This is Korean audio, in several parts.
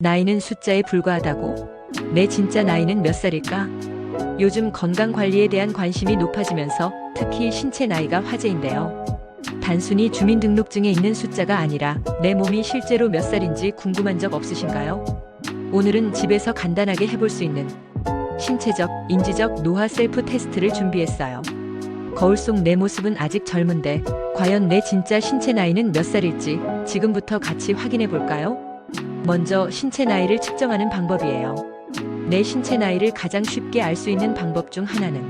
나이는 숫자에 불과하다고? 내 진짜 나이는 몇 살일까? 요즘 건강 관리에 대한 관심이 높아지면서 특히 신체 나이가 화제인데요. 단순히 주민등록증에 있는 숫자가 아니라 내 몸이 실제로 몇 살인지 궁금한 적 없으신가요? 오늘은 집에서 간단하게 해볼 수 있는 신체적, 인지적 노화 셀프 테스트를 준비했어요. 거울 속 내 모습은 아직 젊은데 과연 내 진짜 신체 나이는 몇 살일지 지금부터 같이 확인해 볼까요? 먼저 신체 나이를 측정하는 방법이에요. 내 신체 나이를 가장 쉽게 알 수 있는 방법 중 하나는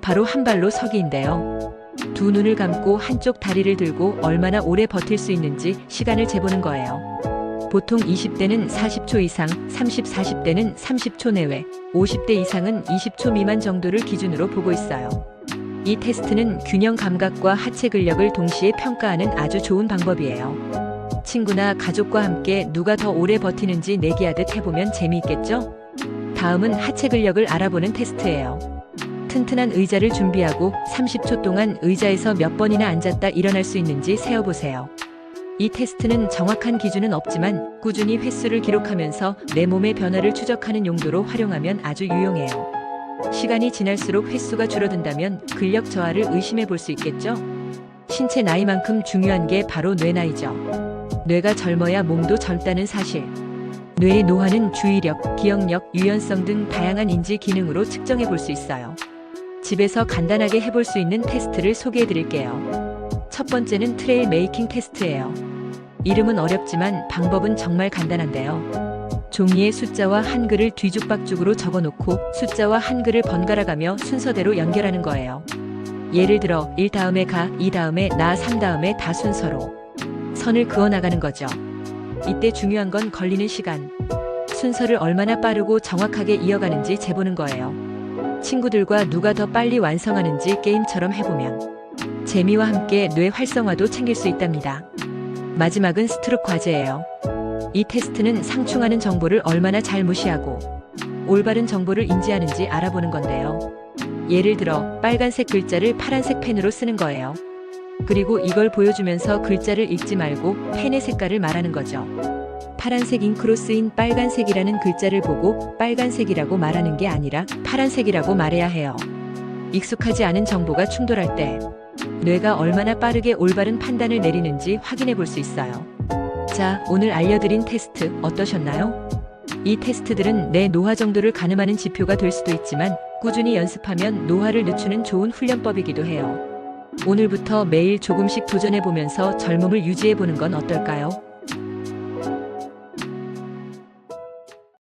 바로 한 발로 서기인데요. 두 눈을 감고 한쪽 다리를 들고 얼마나 오래 버틸 수 있는지 시간을 재보는 거예요. 보통 20대는 40초 이상, 30, 40대는 30초 내외, 50대 이상은 20초 미만 정도를 기준으로 보고 있어요. 이 테스트는 균형 감각과 하체 근력을 동시에 평가하는 아주 좋은 방법이에요. 친구나 가족과 함께 누가 더 오래 버티는지 내기하듯 해보면 재미있겠죠? 다음은 하체 근력을 알아보는 테스트예요. 튼튼한 의자를 준비하고 30초 동안 의자에서 몇 번이나 앉았다 일어날 수 있는지 세어보세요. 이 테스트는 정확한 기준은 없지만 꾸준히 횟수를 기록하면서 내 몸의 변화를 추적하는 용도로 활용하면 아주 유용해요. 시간이 지날수록 횟수가 줄어든다면 근력 저하를 의심해 볼 수 있겠죠? 신체 나이만큼 중요한 게 바로 뇌 나이죠. 뇌가 젊어야 몸도 젊다는 사실. 뇌의 노화는 주의력, 기억력, 유연성 등 다양한 인지 기능으로 측정해 볼 수 있어요. 집에서 간단하게 해볼 수 있는 테스트를 소개해 드릴게요. 첫 번째는 트레일 메이킹 테스트예요. 이름은 어렵지만 방법은 정말 간단한데요. 종이에 숫자와 한글을 뒤죽박죽으로 적어 놓고 숫자와 한글을 번갈아 가며 순서대로 연결하는 거예요. 예를 들어 1 다음에 가, 2 다음에 나, 3 다음에 다 순서로 선을 그어 나가는 거죠. 이때 중요한 건 걸리는 시간. 순서를 얼마나 빠르고 정확하게 이어가는지 재보는 거예요. 친구들과 누가 더 빨리 완성하는지 게임처럼 해보면 재미와 함께 뇌 활성화도 챙길 수 있답니다. 마지막은 스트록 과제예요. 이 테스트는 상충하는 정보를 얼마나 잘 무시하고 올바른 정보를 인지하는지 알아보는 건데요. 예를 들어 빨간색 글자를 파란색 펜으로 쓰는 거예요. 그리고 이걸 보여주면서 글자를 읽지 말고 펜의 색깔을 말하는 거죠. 파란색 잉크로 쓰인 빨간색이라는 글자를 보고 빨간색이라고 말하는 게 아니라 파란색이라고 말해야 해요. 익숙하지 않은 정보가 충돌할 때 뇌가 얼마나 빠르게 올바른 판단을 내리는지 확인해 볼 수 있어요. 자, 오늘 알려드린 테스트 어떠셨나요? 이 테스트들은 내 노화 정도를 가늠하는 지표가 될 수도 있지만 꾸준히 연습하면 노화를 늦추는 좋은 훈련법이기도 해요. 오늘부터 매일 조금씩 도전해 보면서 젊음을 유지해 보는 건 어떨까요?